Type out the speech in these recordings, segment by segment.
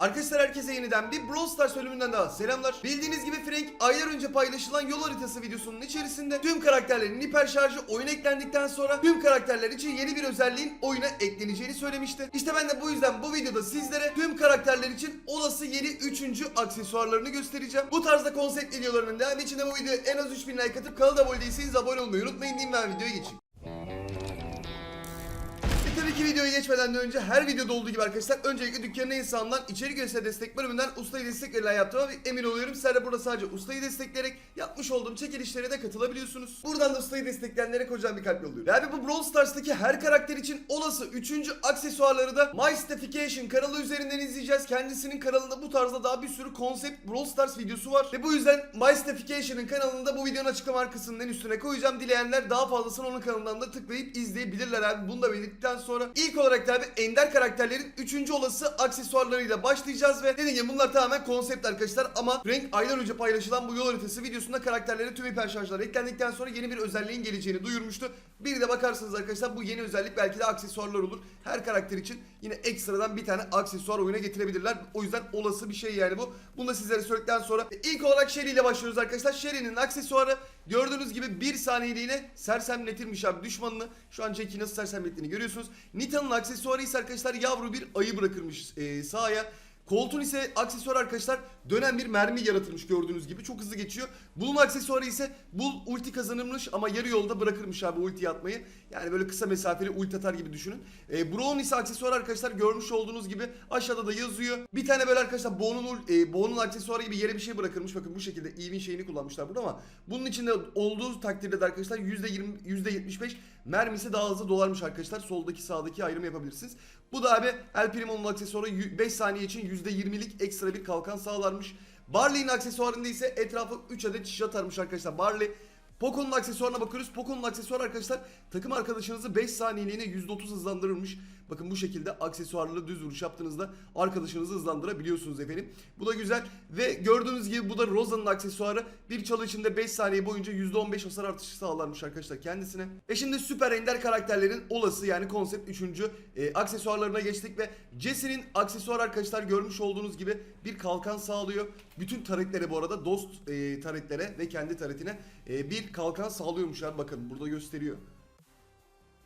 Arkadaşlar herkese yeniden bir Brawl Stars bölümünden daha selamlar. Bildiğiniz gibi Frank aylar önce paylaşılan yol haritası videosunun içerisinde tüm karakterlerin hiper şarjı oyuna eklendikten sonra tüm karakterler için yeni bir özelliğin oyuna ekleneceğini söylemişti. İşte ben de bu yüzden bu videoda sizlere tüm karakterler için olası yeni 3. aksesuarlarını göstereceğim. Bu tarzda konsept videolarının devamı için de bu videoya en az 3000 like atıp kanala abone değilseniz abone olmayı unutmayın diyeyim ben videoya geçeyim. Ki videoya geçmeden de önce her videoda olduğu gibi arkadaşlar öncelikle dükkanın insandan içerik üyesi destek bölümünden ustayı destek verilen yaptığıma emin oluyorum. Sizler de burada sadece ustayı destekleyerek yapmış olduğum çekilişlere de katılabiliyorsunuz. Buradan da ustayı destekleyenlere kocaman bir kalp yolluyorum. Abi bu Brawl Stars'taki her karakter için olası 3. aksesuarları da Mystification kanalı üzerinden izleyeceğiz. Kendisinin kanalında bu tarzda daha bir sürü konsept Brawl Stars videosu var. Ve bu yüzden Mystification'ın kanalında bu videonun açıklama kısmının üstüne koyacağım. Dileyenler daha fazlasını onun kanalından da tıklayıp izleyebilirler abi. Bunu da belirttikten sonra ilk olarak da abi Ender karakterlerin 3. olası aksesuarlarıyla başlayacağız ve dediğim gibi bunlar tamamen konsept arkadaşlar ama Frank aylar önce paylaşılan bu yol haritası videosunda karakterlere tüm hiper şarjlar eklendikten sonra yeni bir özelliğin geleceğini duyurmuştu. Bir de bakarsınız arkadaşlar bu yeni özellik belki de aksesuarlar olur. Her karakter için yine ekstradan bir tane aksesuar oyuna getirebilirler. O yüzden olası bir şey yani bu. Bunu da sizlere söyledikten sonra ilk olarak Sherry ile başlıyoruz arkadaşlar. Sherry'nin aksesuarı gördüğünüz gibi bir saniyeliğine sersemletirmiş abi düşmanını. Şu an Jack'i nasıl sersemlettiğini görüyorsunuz. Nita'nın aksesuarı ise arkadaşlar yavru bir ayı bırakırmış e, sahaya. Colt'un ise aksesuar arkadaşlar dönen bir mermi yaratılmış gördüğünüz gibi çok hızlı geçiyor. Bull'un aksesuarı ise Bull ulti kazanırmış ama yarı yolda bırakırmış abi ulti atmayı. Yani böyle kısa mesafeli ulti atar gibi düşünün. E, Brown ise aksesuar arkadaşlar görmüş olduğunuz gibi aşağıda da yazıyor. Bir tane böyle arkadaşlar Bo'nun ul- e, Bo'nun aksesuarı gibi yere bir şey bırakılmış. Bakın bu şekilde Eve'in şeyini kullanmışlar burada ama bunun içinde olduğu takdirde de arkadaşlar %20 %75 mermisi daha hızlı dolarmış arkadaşlar. Soldaki sağdaki ayrımı yapabilirsiniz. Bu da abi El Primo'nun aksesuarı 5 saniye için %20'lik ekstra bir kalkan sağlarmış. Barley'in aksesuarında ise etrafı 3 adet şişe atarmış arkadaşlar. Barley Poco'nun aksesuarına bakıyoruz. Poco'nun aksesuarı arkadaşlar takım arkadaşınızı 5 saniyeliğine %30 hızlandırırmış. Bakın bu şekilde aksesuarlı düz vuruş yaptığınızda arkadaşınızı hızlandırabiliyorsunuz efendim. Bu da güzel ve gördüğünüz gibi bu da Rosa'nın aksesuarı. Bir çalı içinde 5 saniye boyunca %15 hasar artışı sağlarmış arkadaşlar kendisine. E şimdi süper ender karakterlerin olası yani konsept 3. E, aksesuarlarına geçtik ve Jesse'nin aksesuar arkadaşlar görmüş olduğunuz gibi bir kalkan sağlıyor. Bütün taretlere bu arada dost e, taretlere ve kendi taretine e, bir kalkan sağlıyormuş abi bakın burada gösteriyor.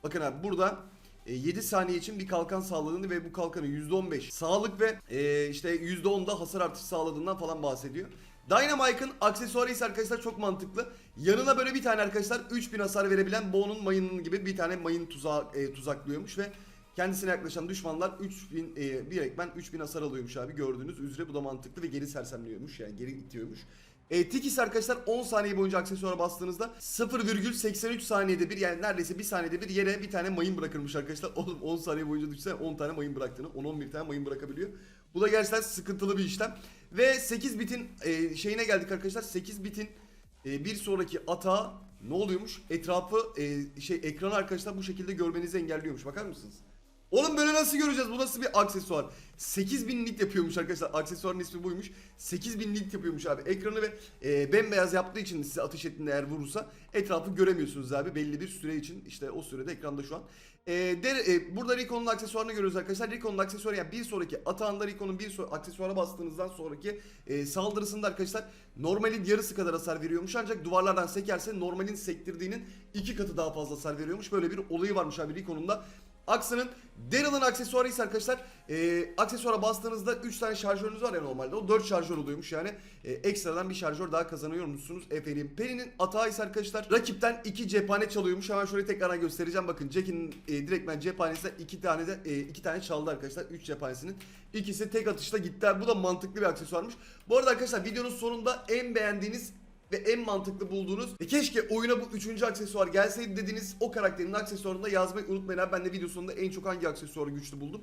Bakın abi burada e, 7 saniye için bir kalkan sağladığını ve bu kalkanın %15 sağlık ve e, işte %10'da hasar artışı sağladığından falan bahsediyor. Dynamike'ın aksesuarı ise arkadaşlar çok mantıklı. Yanına böyle bir tane arkadaşlar 3000 hasar verebilen Bo'nun mayının gibi bir tane mayın tuzağı e, tuzaklıyormuş ve kendisine yaklaşan düşmanlar 3000 e, bir ekmen 3000 hasar alıyormuş abi gördüğünüz üzere bu da mantıklı ve geri sersemliyormuş yani geri itiyormuş. E, Tikis arkadaşlar 10 saniye boyunca aksesuara bastığınızda 0,83 saniyede bir yani neredeyse 1 saniyede bir yere bir tane mayın bırakırmış arkadaşlar. Oğlum 10 saniye boyunca düşünsene 10 tane mayın bıraktığını 10-11 tane mayın bırakabiliyor. Bu da gerçekten sıkıntılı bir işlem. Ve 8 bitin e, şeyine geldik arkadaşlar. 8 bitin e, bir sonraki atağa ne oluyormuş? Etrafı e, şey ekranı arkadaşlar bu şekilde görmenizi engelliyormuş. Bakar mısınız? Oğlum böyle nasıl göreceğiz? Bu nasıl bir aksesuar? 8000 nit yapıyormuş arkadaşlar. Aksesuarın ismi buymuş. 8000 nit yapıyormuş abi. Ekranı ve e, bembeyaz yaptığı için size ateş ettiğinde eğer vurursa etrafı göremiyorsunuz abi. Belli bir süre için işte o sürede ekranda şu an. E, der, e, burada Rico'nun aksesuarını görüyoruz arkadaşlar. Rico'nun aksesuarı yani bir sonraki atağında Rico'nun bir so aksesuara bastığınızdan sonraki e, saldırısında arkadaşlar normalin yarısı kadar hasar veriyormuş. Ancak duvarlardan sekerse normalin sektirdiğinin iki katı daha fazla hasar veriyormuş. Böyle bir olayı varmış abi Rico'nun da. Aksa'nın Daryl'ın aksesuarı ise arkadaşlar e, aksesuara bastığınızda 3 tane şarjörünüz var ya normalde. O 4 şarjör oluyormuş yani. E, ekstradan bir şarjör daha kazanıyormuşsunuz efendim. Peri'nin atağı ise arkadaşlar rakipten 2 cephane çalıyormuş. Hemen şöyle tekrardan göstereceğim. Bakın Jack'in e, direktmen cephanesi 2 tane de 2 tane çaldı arkadaşlar. 3 cephanesinin ikisi tek atışta gitti. Bu da mantıklı bir aksesuarmış. Bu arada arkadaşlar videonun sonunda en beğendiğiniz ve en mantıklı bulduğunuz e keşke oyuna bu üçüncü aksesuar gelseydi dediğiniz o karakterin aksesuarını da yazmayı unutmayın abi. Ben de video sonunda en çok hangi aksesuarı güçlü buldum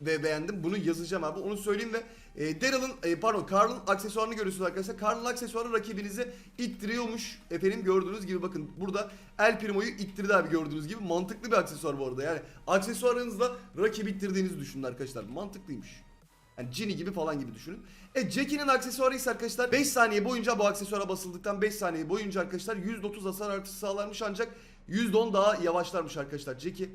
ve beğendim. Bunu yazacağım abi. Onu söyleyeyim ve e, Daryl'ın e, pardon Carl'ın aksesuarını görüyorsunuz arkadaşlar. Carl'ın aksesuarı rakibinizi ittiriyormuş. Efendim gördüğünüz gibi bakın burada El Primo'yu ittirdi abi gördüğünüz gibi. Mantıklı bir aksesuar bu arada. Yani aksesuarınızla rakibi ittirdiğinizi düşünün arkadaşlar. Mantıklıymış. Yani Ginny gibi falan gibi düşünün. E Jackie'nin aksesuarı ise arkadaşlar 5 saniye boyunca bu aksesuara basıldıktan 5 saniye boyunca arkadaşlar %30 hasar artışı sağlarmış ancak %10 daha yavaşlarmış arkadaşlar Jackie.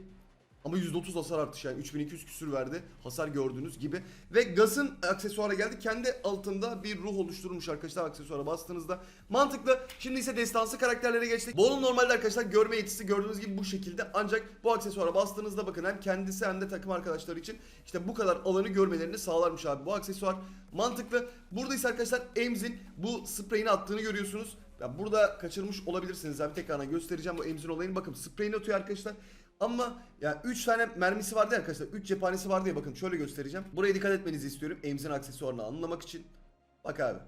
Ama %30 hasar artışı yani 3200 küsür verdi hasar gördüğünüz gibi. Ve Gas'ın aksesuara geldi. Kendi altında bir ruh oluşturmuş arkadaşlar aksesuara bastığınızda. Mantıklı. Şimdi ise destansı karakterlere geçtik. Bonun normalde arkadaşlar görme yetisi gördüğünüz gibi bu şekilde. Ancak bu aksesuara bastığınızda bakın hem kendisi hem de takım arkadaşları için işte bu kadar alanı görmelerini sağlarmış abi bu aksesuar. Mantıklı. Burada ise arkadaşlar Emz'in bu spreyini attığını görüyorsunuz. Ya burada kaçırmış olabilirsiniz abi tekrardan göstereceğim bu Emz'in olayını. Bakın spreyini atıyor arkadaşlar. Ama ya 3 tane mermisi vardı ya arkadaşlar. 3 cephanesi vardı ya bakın şöyle göstereceğim. Buraya dikkat etmenizi istiyorum. Emz'in aksesuarını anlamak için. Bak abi.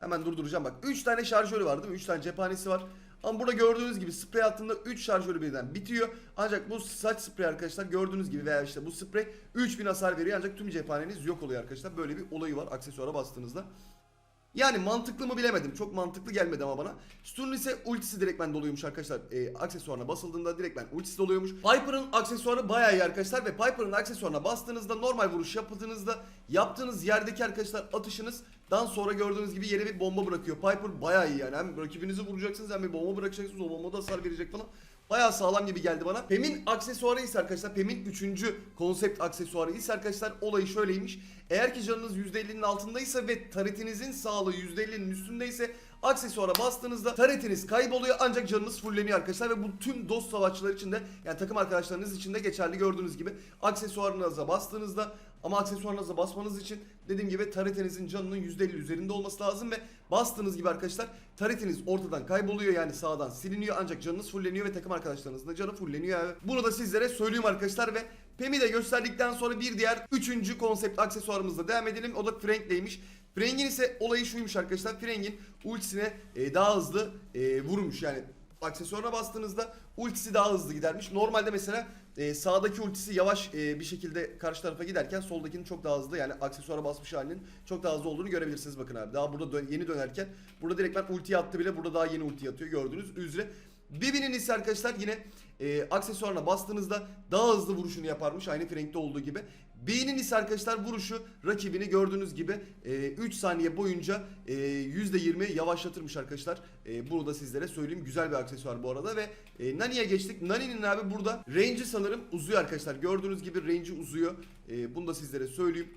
Hemen durduracağım bak. 3 tane şarjörü var değil mi? 3 tane cephanesi var. Ama burada gördüğünüz gibi sprey attığında 3 şarjörü birden bitiyor. Ancak bu saç sprey arkadaşlar gördüğünüz gibi veya işte bu sprey 3000 hasar veriyor ancak tüm cephaneniz yok oluyor arkadaşlar. Böyle bir olayı var aksesuara bastığınızda. Yani mantıklı mı bilemedim. Çok mantıklı gelmedi ama bana. Stur'un ise ultisi direktmen doluyormuş arkadaşlar. E, aksesuarına basıldığında direktmen ultisi doluyormuş. Piper'ın aksesuarı bayağı iyi arkadaşlar ve Piper'ın aksesuarına bastığınızda normal vuruş yaptığınızda yaptığınız yerdeki arkadaşlar atışınızdan sonra gördüğünüz gibi yere bir bomba bırakıyor. Piper bayağı iyi yani. Hem rakibinizi vuracaksınız hem bir bomba bırakacaksınız. O bomba da hasar verecek falan. Bayağı sağlam gibi geldi bana. Pem'in aksesuarı ise arkadaşlar Pem'in 3. konsept aksesuarı ise arkadaşlar olayı şöyleymiş. Eğer ki canınız %50'nin altındaysa ve taretinizin sağlığı %50'nin üstündeyse aksesuara bastığınızda taretiniz kayboluyor ancak canınız fulleniyor arkadaşlar ve bu tüm dost savaşçılar için de yani takım arkadaşlarınız için de geçerli gördüğünüz gibi aksesuarınıza bastığınızda ama aksesuarınıza basmanız için dediğim gibi taretinizin canının %50 üzerinde olması lazım ve bastığınız gibi arkadaşlar taretiniz ortadan kayboluyor yani sağdan siliniyor ancak canınız fulleniyor ve takım arkadaşlarınızın da canı fulleniyor. abi. Bunu da sizlere söyleyeyim arkadaşlar ve Pem'i de gösterdikten sonra bir diğer üçüncü konsept aksesuarımızla devam edelim. O da Frank'leymiş. Frank'in ise olayı şuymuş arkadaşlar. Frank'in ultisine e, daha hızlı e, vurmuş yani aksesuarına bastığınızda ultisi daha hızlı gidermiş. Normalde mesela e, sağdaki ultisi yavaş e, bir şekilde karşı tarafa giderken soldakinin çok daha hızlı yani aksesuara basmış halinin çok daha hızlı olduğunu görebilirsiniz bakın abi. Daha burada dön- yeni dönerken burada direkt ben ultiyi attı bile burada daha yeni ulti atıyor gördüğünüz üzere. Bibi'nin ise arkadaşlar yine e, aksesuarına bastığınızda daha hızlı vuruşunu yaparmış aynı Frank'te olduğu gibi. B'nin ise arkadaşlar vuruşu rakibini gördüğünüz gibi e, 3 saniye boyunca e, %20 yavaşlatırmış arkadaşlar. E, bunu da sizlere söyleyeyim. Güzel bir aksesuar bu arada ve e, Nani'ye geçtik. Nani'nin abi burada range'i sanırım uzuyor arkadaşlar. Gördüğünüz gibi range'i uzuyor. E, bunu da sizlere söyleyeyim.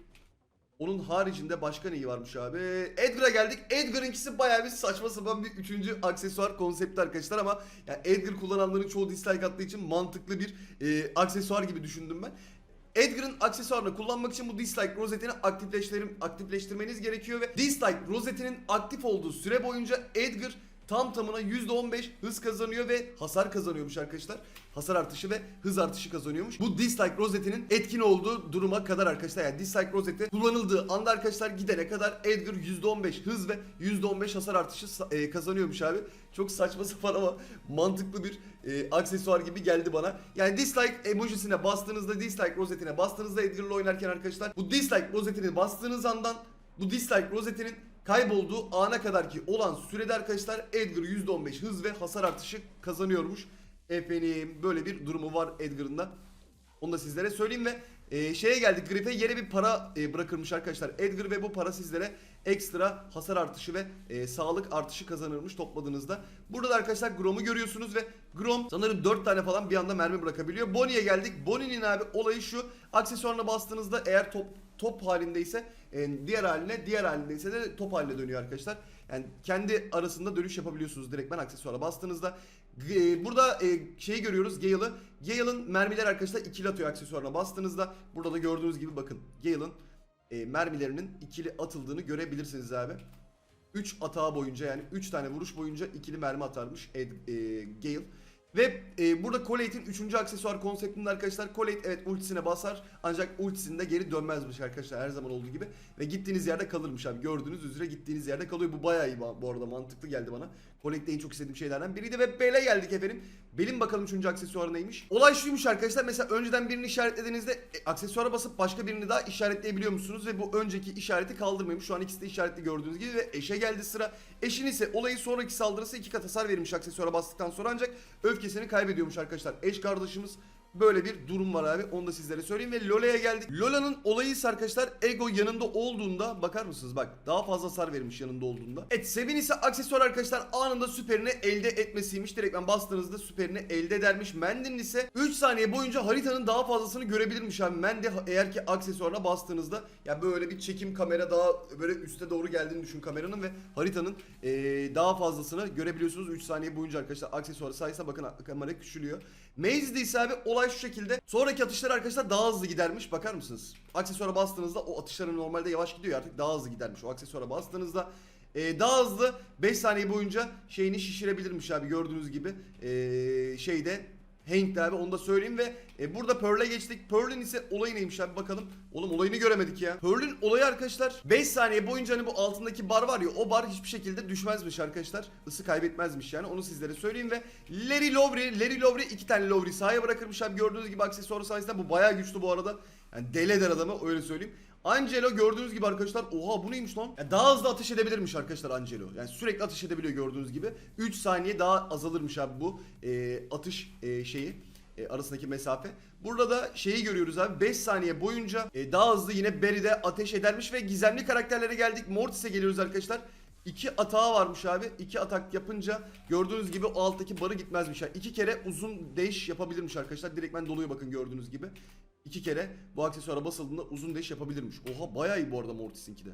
Onun haricinde başka neyi varmış abi? Edgar'a geldik. Edgar'ınkisi bayağı bir saçma sapan bir üçüncü aksesuar konsepti arkadaşlar ama yani Edgar kullananların çoğu dislike attığı için mantıklı bir e, aksesuar gibi düşündüm ben. Edgar'ın aksesuarını kullanmak için bu dislike rozetini aktifleştirmeniz gerekiyor ve dislike rozetinin aktif olduğu süre boyunca Edgar tam tamına %15 hız kazanıyor ve hasar kazanıyormuş arkadaşlar. Hasar artışı ve hız artışı kazanıyormuş. Bu dislike rozetinin etkin olduğu duruma kadar arkadaşlar yani dislike rozeti kullanıldığı anda arkadaşlar gidene kadar Edgar %15 hız ve %15 hasar artışı e, kazanıyormuş abi. Çok saçma sapan ama mantıklı bir e, aksesuar gibi geldi bana. Yani dislike emojisine bastığınızda dislike rozetine bastığınızda Edgar'la oynarken arkadaşlar bu dislike rozetini bastığınız andan bu dislike rozetinin kaybolduğu ana kadar ki olan sürede arkadaşlar Edgar %15 hız ve hasar artışı kazanıyormuş. Efendim böyle bir durumu var Edgar'ın da. Onu da sizlere söyleyeyim ve e, şeye geldik Griff'e yere bir para e, bırakırmış arkadaşlar. Edgar ve bu para sizlere ekstra hasar artışı ve e, sağlık artışı kazanırmış topladığınızda. Burada da arkadaşlar Grom'u görüyorsunuz ve Grom sanırım 4 tane falan bir anda mermi bırakabiliyor. Bonnie'ye geldik. Bonnie'nin abi olayı şu. Aksesuarına bastığınızda eğer top top halindeyse e, diğer haline, diğer halindeyse de top haline dönüyor arkadaşlar. Yani kendi arasında dönüş yapabiliyorsunuz direktmen aksesuara bastığınızda. E, burada e, şeyi görüyoruz Gale'ı. Gale'ın mermiler arkadaşlar ikili atıyor aksesuarına bastığınızda. Burada da gördüğünüz gibi bakın Gale'ın e, mermilerinin ikili atıldığını görebilirsiniz abi. 3 atağı boyunca yani 3 tane vuruş boyunca ikili mermi atarmış Ed, e, Gale. Ve e, burada Collate'in 3. aksesuar konseptinde arkadaşlar Collate evet ultisine basar ancak ultisinde geri dönmezmiş arkadaşlar her zaman olduğu gibi. Ve gittiğiniz yerde kalırmış abi gördüğünüz üzere gittiğiniz yerde kalıyor. Bu bayağı iyi bu arada mantıklı geldi bana. Collate'de en çok istediğim şeylerden biriydi ve Bell'e geldik efendim. Bell'in bakalım 3. aksesuarı neymiş? Olay şuymuş arkadaşlar mesela önceden birini işaretlediğinizde e, aksesuara basıp başka birini daha işaretleyebiliyor musunuz? Ve bu önceki işareti kaldırmıyormuş. Şu an ikisi de işaretli gördüğünüz gibi ve eşe geldi sıra. Eşin ise olayı sonraki saldırısı iki kat hasar verilmiş aksesuara bastıktan sonra ancak öfkesini kaybediyormuş arkadaşlar. Eş kardeşimiz Böyle bir durum var abi. Onu da sizlere söyleyeyim ve Lola'ya geldik. Lola'nın olayı ise arkadaşlar Ego yanında olduğunda bakar mısınız? Bak daha fazla hasar vermiş yanında olduğunda. Evet Sebin ise aksesuar arkadaşlar anında süperini elde etmesiymiş. Direkt ben bastığınızda süperini elde edermiş. Mendi'nin ise 3 saniye boyunca haritanın daha fazlasını görebilirmiş abi. Mendi eğer ki aksesuarına bastığınızda ya böyle bir çekim kamera daha böyle üste doğru geldiğini düşün kameranın ve haritanın eee, daha fazlasını görebiliyorsunuz 3 saniye boyunca arkadaşlar. Aksesuarı sayesinde bakın kamera küçülüyor. Maze'de ise abi olay şu şekilde. Sonraki atışlar arkadaşlar daha hızlı gidermiş. Bakar mısınız? Aksesuara bastığınızda o atışların normalde yavaş gidiyor artık daha hızlı gidermiş. O aksesuara bastığınızda e, daha hızlı 5 saniye boyunca şeyini şişirebilirmiş abi gördüğünüz gibi. E, şeyde Hank'te abi onu da söyleyeyim ve e, burada Pearl'e geçtik. Pearl'ün ise olayı neymiş abi bakalım. Oğlum olayını göremedik ya. Pearl'ün olayı arkadaşlar 5 saniye boyunca hani bu altındaki bar var ya o bar hiçbir şekilde düşmezmiş arkadaşlar. Isı kaybetmezmiş yani onu sizlere söyleyeyim ve Larry Lowry, Larry Lowry iki tane Lowry sahaya bırakırmış abi gördüğünüz gibi aksesuarı sayesinde bu bayağı güçlü bu arada. Yani deli eder adamı öyle söyleyeyim. Angelo gördüğünüz gibi arkadaşlar oha bu neymiş lan? Ya daha hızlı atış edebilirmiş arkadaşlar Angelo. Yani sürekli atış edebiliyor gördüğünüz gibi. 3 saniye daha azalırmış abi bu e, atış e, şeyi e, arasındaki mesafe. Burada da şeyi görüyoruz abi 5 saniye boyunca e, daha hızlı yine Barry'de ateş edermiş ve gizemli karakterlere geldik. Mortis'e geliyoruz arkadaşlar. İki atağı varmış abi. İki atak yapınca gördüğünüz gibi o alttaki barı gitmezmiş. Yani iki kere uzun değiş yapabilirmiş arkadaşlar. Direktmen doluyor bakın gördüğünüz gibi. İki kere bu aksesuara basıldığında uzun değiş yapabilirmiş. Oha bayağı iyi bu arada Mortis'inki de.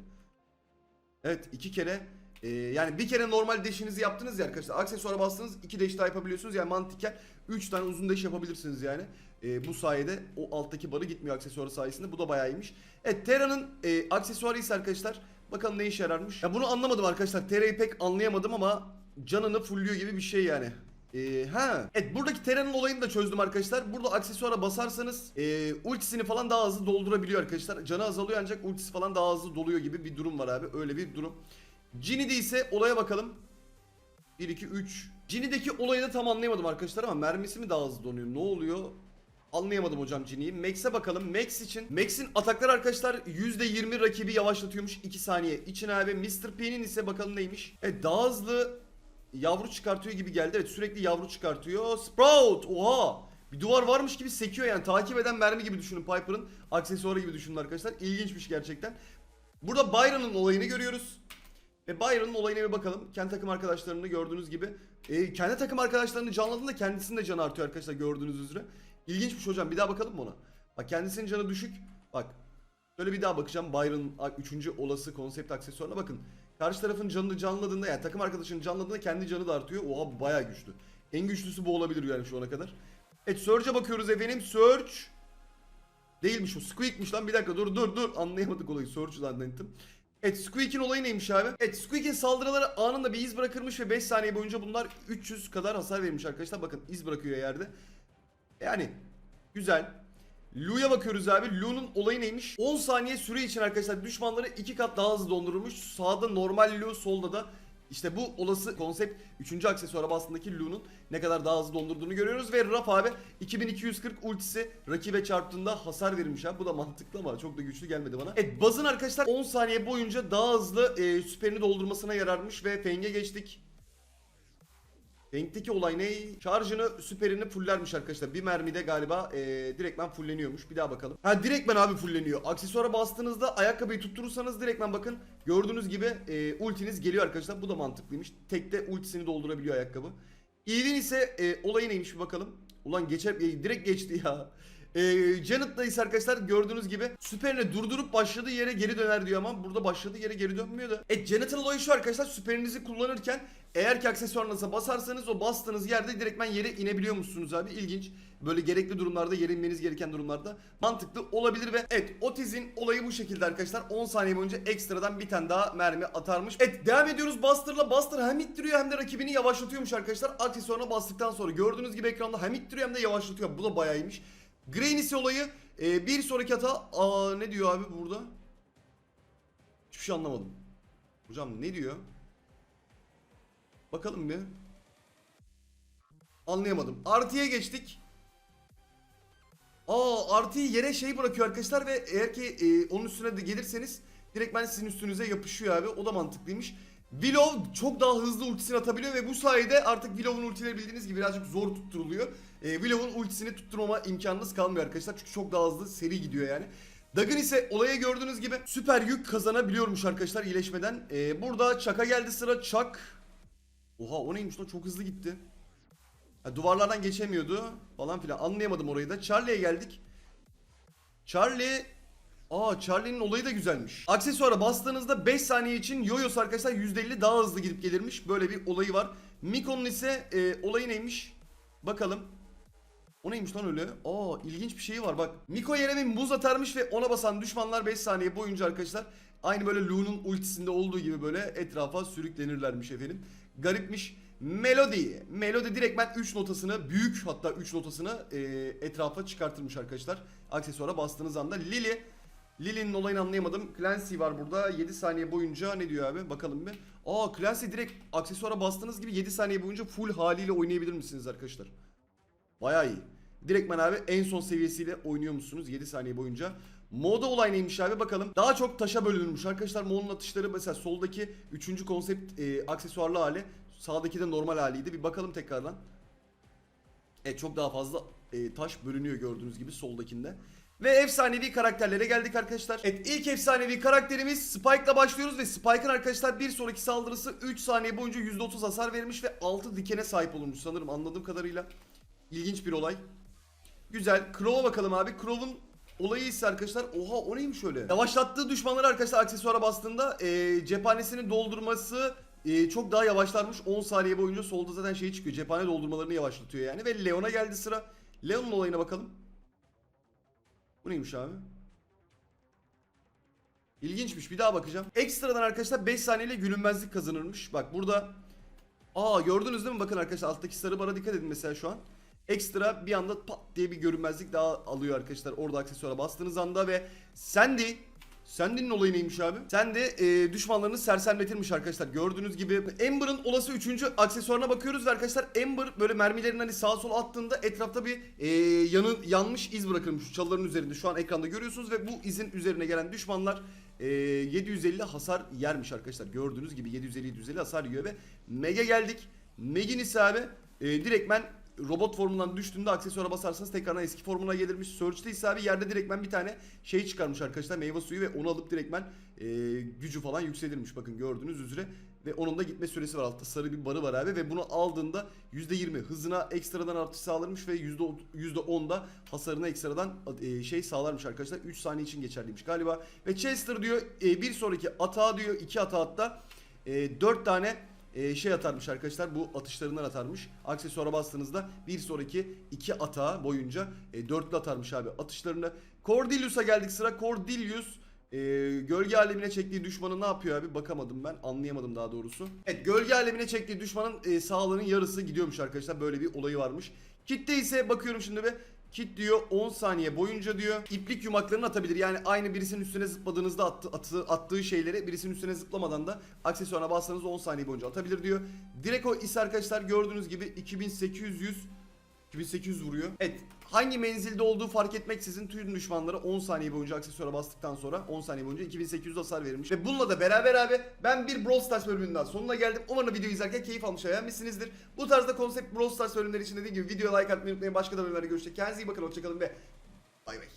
Evet iki kere e, yani bir kere normal deşinizi yaptınız ya arkadaşlar. Aksesuara bastınız iki deş daha yapabiliyorsunuz. Yani mantıken 3 tane uzun deş yapabilirsiniz yani. E, bu sayede o alttaki barı gitmiyor aksesuarı sayesinde. Bu da bayağı iyiymiş. Evet Terra'nın e, aksesuarı ise arkadaşlar. Bakalım ne işe yararmış. Ya bunu anlamadım arkadaşlar. Terra'yı pek anlayamadım ama canını fullüyor gibi bir şey yani. Ee, ha. Evet buradaki Terra'nın olayını da çözdüm arkadaşlar. Burada aksesuara basarsanız e, ultisini falan daha hızlı doldurabiliyor arkadaşlar. Canı azalıyor ancak ultisi falan daha hızlı doluyor gibi bir durum var abi. Öyle bir durum. Ginny'de ise olaya bakalım. 1, 2, 3. Ginny'deki olayı da tam anlayamadım arkadaşlar ama mermisi mi daha hızlı donuyor? Ne oluyor? Anlayamadım hocam Ginny'yi. Max'e bakalım. Max için. Max'in atakları arkadaşlar %20 rakibi yavaşlatıyormuş 2 saniye. için abi Mr. P'nin ise bakalım neymiş. Evet daha hızlı yavru çıkartıyor gibi geldi. Evet sürekli yavru çıkartıyor. Sprout! Oha! Bir duvar varmış gibi sekiyor yani. Takip eden mermi gibi düşünün Piper'ın. Aksesuarı gibi düşünün arkadaşlar. İlginçmiş gerçekten. Burada Byron'ın olayını görüyoruz. Ve Byron'ın olayına bir bakalım. Kendi takım arkadaşlarını gördüğünüz gibi. E, kendi takım arkadaşlarını canladığında kendisinin de canı artıyor arkadaşlar gördüğünüz üzere. İlginçmiş hocam. Bir daha bakalım mı ona? Bak kendisinin canı düşük. Bak. Şöyle bir daha bakacağım. Byron'ın 3. olası konsept aksesuarına bakın. Karşı tarafın canını canladığında yani takım arkadaşının canladığında kendi canı da artıyor. Oha bu bayağı güçlü. En güçlüsü bu olabilir yani şu ana kadar. Evet Surge'a bakıyoruz efendim. Surge. Değilmiş o. Squeak'miş lan bir dakika dur dur dur. Anlayamadık olayı. Surge zannettim. Evet Squeak'in olayı neymiş abi? Evet Squeak'in saldırıları anında bir iz bırakırmış ve 5 saniye boyunca bunlar 300 kadar hasar vermiş arkadaşlar. Bakın iz bırakıyor yerde. Yani güzel. Lu'ya bakıyoruz abi. Lu'nun olayı neymiş? 10 saniye süre için arkadaşlar düşmanları 2 kat daha hızlı dondurmuş. Sağda normal Lu, solda da işte bu olası konsept 3. aksesuara bastığındaki Lu'nun ne kadar daha hızlı dondurduğunu görüyoruz ve Raf abi 2240 ultisi rakibe çarptığında hasar verilmiş abi. Bu da mantıklı ama çok da güçlü gelmedi bana. Evet Baz'ın arkadaşlar 10 saniye boyunca daha hızlı e, süperini doldurmasına yararmış ve Feng'e geçtik. Feng'teki olay ne? Şarjını süperini fullermiş arkadaşlar. Bir mermide galiba e, direktmen fulleniyormuş. Bir daha bakalım. Ha direktmen abi fulleniyor. Aksesuara bastığınızda ayakkabıyı tutturursanız direktmen bakın. Gördüğünüz gibi e, ultiniz geliyor arkadaşlar. Bu da mantıklıymış. Tekte ultisini doldurabiliyor ayakkabı. Eve'in ise e, olayı neymiş bir bakalım. Ulan geçer e, direkt geçti ya. E, ise arkadaşlar gördüğünüz gibi süperini durdurup başladığı yere geri döner diyor ama burada başladığı yere geri dönmüyor da. Evet Janet'ın olayı şu arkadaşlar süperinizi kullanırken eğer ki aksesuarınıza basarsanız o bastığınız yerde direktmen yere inebiliyor musunuz abi? İlginç. Böyle gerekli durumlarda yere inmeniz gereken durumlarda mantıklı olabilir ve evet Otiz'in olayı bu şekilde arkadaşlar 10 saniye boyunca ekstradan bir tane daha mermi atarmış. Evet devam ediyoruz Buster'la Buster hem ittiriyor hem de rakibini yavaşlatıyormuş arkadaşlar aksesuarına bastıktan sonra gördüğünüz gibi ekranda hem ittiriyor hem de yavaşlatıyor bu da bayağı iyiymiş. Grainis olayı e, bir sonraki hata aa, ne diyor abi burada? Hiçbir şey anlamadım. Hocam ne diyor? Bakalım bir. Anlayamadım. Artıya geçtik. Aa artıyı yere şey bırakıyor arkadaşlar ve eğer ki e, onun üstüne de gelirseniz direkt ben sizin üstünüze yapışıyor abi. O da mantıklıymış. Willow çok daha hızlı ultisini atabiliyor ve bu sayede artık Willow'un ultileri bildiğiniz gibi birazcık zor tutturuluyor. Ee, Willow'un ultisini tutturmama imkanınız kalmıyor arkadaşlar çünkü çok daha hızlı seri gidiyor yani. Dagon ise olaya gördüğünüz gibi süper yük kazanabiliyormuş arkadaşlar iyileşmeden. Ee, burada Chuck'a geldi sıra Chuck. Oha o neymiş lan çok hızlı gitti. Ha, duvarlardan geçemiyordu falan filan anlayamadım orayı da. Charlie'ye geldik. Charlie Aa Charlie'nin olayı da güzelmiş. Aksesuara bastığınızda 5 saniye için Yoyos arkadaşlar %50 daha hızlı gidip gelirmiş. Böyle bir olayı var. Miko'nun ise e, olayı neymiş? Bakalım. O neymiş lan öyle? Aa ilginç bir şeyi var bak. Miko yere bir muz atarmış ve ona basan düşmanlar 5 saniye boyunca arkadaşlar aynı böyle Lu'nun ultisinde olduğu gibi böyle etrafa sürüklenirlermiş efendim. Garipmiş. Melody. Melody direktmen 3 notasını büyük hatta 3 notasını e, etrafa çıkartırmış arkadaşlar. Aksesuara bastığınız anda. Lily. Lily'nin olayını anlayamadım. Clancy var burada. 7 saniye boyunca ne diyor abi? Bakalım bir. Aa Clancy direkt aksesuara bastığınız gibi 7 saniye boyunca full haliyle oynayabilir misiniz arkadaşlar? Bayağı iyi. Direktmen abi en son seviyesiyle oynuyor musunuz 7 saniye boyunca? Moda olay neymiş abi bakalım. Daha çok taşa bölünmüş arkadaşlar. Mo'nun atışları mesela soldaki 3. konsept e, aksesuarlı hali. Sağdaki de normal haliydi. Bir bakalım tekrardan. Evet çok daha fazla e, taş bölünüyor gördüğünüz gibi soldakinde. Ve efsanevi karakterlere geldik arkadaşlar. Evet ilk efsanevi karakterimiz Spike'la başlıyoruz ve Spike'ın arkadaşlar bir sonraki saldırısı 3 saniye boyunca %30 hasar vermiş ve 6 dikene sahip olmuş sanırım anladığım kadarıyla. İlginç bir olay. Güzel. Crow'a bakalım abi. Crow'un olayı ise arkadaşlar oha o neymiş öyle? Yavaşlattığı düşmanları arkadaşlar aksesuara bastığında e, cephanesini doldurması e, çok daha yavaşlarmış. 10 saniye boyunca solda zaten şey çıkıyor. Cephane doldurmalarını yavaşlatıyor yani. Ve Leon'a geldi sıra. Leon'un olayına bakalım. Bu neymiş abi? İlginçmiş. Bir daha bakacağım. Ekstradan arkadaşlar 5 saniyeyle gülünmezlik kazanırmış. Bak burada Aa gördünüz değil mi? Bakın arkadaşlar alttaki sarı bara dikkat edin mesela şu an. Ekstra bir anda pat diye bir görünmezlik daha alıyor arkadaşlar. Orada aksesuara bastığınız anda ve Sandy Sandy'nin olayı neymiş abi? Sandy e, düşmanlarını sersemletirmiş arkadaşlar. Gördüğünüz gibi Amber'ın olası 3. aksesuarına bakıyoruz ve arkadaşlar Amber böyle mermilerini hani sağa sola attığında etrafta bir e, yanı, yanmış iz bırakırmış şu çalıların üzerinde. Şu an ekranda görüyorsunuz ve bu izin üzerine gelen düşmanlar e, 750 hasar yermiş arkadaşlar. Gördüğünüz gibi 750-750 hasar yiyor ve Meg'e geldik. Meg'in ise abi e, direktmen robot formundan düştüğünde aksesuara basarsanız tekrardan eski formuna gelirmiş. Search'te ise abi yerde direktmen bir tane şey çıkarmış arkadaşlar meyve suyu ve onu alıp direktmen e, gücü falan yükselirmiş bakın gördüğünüz üzere. Ve onun da gitme süresi var altta sarı bir barı var abi ve bunu aldığında %20 hızına ekstradan artış sağlarmış ve %10 da hasarına ekstradan e, şey sağlarmış arkadaşlar. 3 saniye için geçerliymiş galiba. Ve Chester diyor e, bir sonraki atağa diyor 2 atağa e, 4 tane e, şey atarmış arkadaşlar bu atışlarından atarmış. Aksesuara bastığınızda bir sonraki iki atağı boyunca e, dörtlü atarmış abi atışlarını. Cordelius'a geldik sıra Cordelius e, gölge alemine çektiği düşmanı ne yapıyor abi bakamadım ben anlayamadım daha doğrusu. Evet gölge alemine çektiği düşmanın e, sağlığının yarısı gidiyormuş arkadaşlar böyle bir olayı varmış. Kitle ise bakıyorum şimdi ve Kit diyor 10 saniye boyunca diyor iplik yumaklarını atabilir. Yani aynı birisinin üstüne zıpladığınızda attı, atı, attığı şeyleri birisinin üstüne zıplamadan da aksesuarına bassanız 10 saniye boyunca atabilir diyor. Direko ise arkadaşlar gördüğünüz gibi 2800 2800 vuruyor. Evet hangi menzilde olduğu fark etmeksizin tüm düşmanlara 10 saniye boyunca aksesuara bastıktan sonra 10 saniye boyunca 2800 hasar verilmiş. Ve bununla da beraber abi ben bir Brawl Stars bölümünden sonuna geldim. Umarım videoyu izlerken keyif almış beğenmişsinizdir. Bu tarzda konsept Brawl Stars bölümleri için dediğim gibi videoya like atmayı unutmayın. Başka da bölümlerde görüşecek. Kendinize iyi bakın hoşçakalın ve bay bay.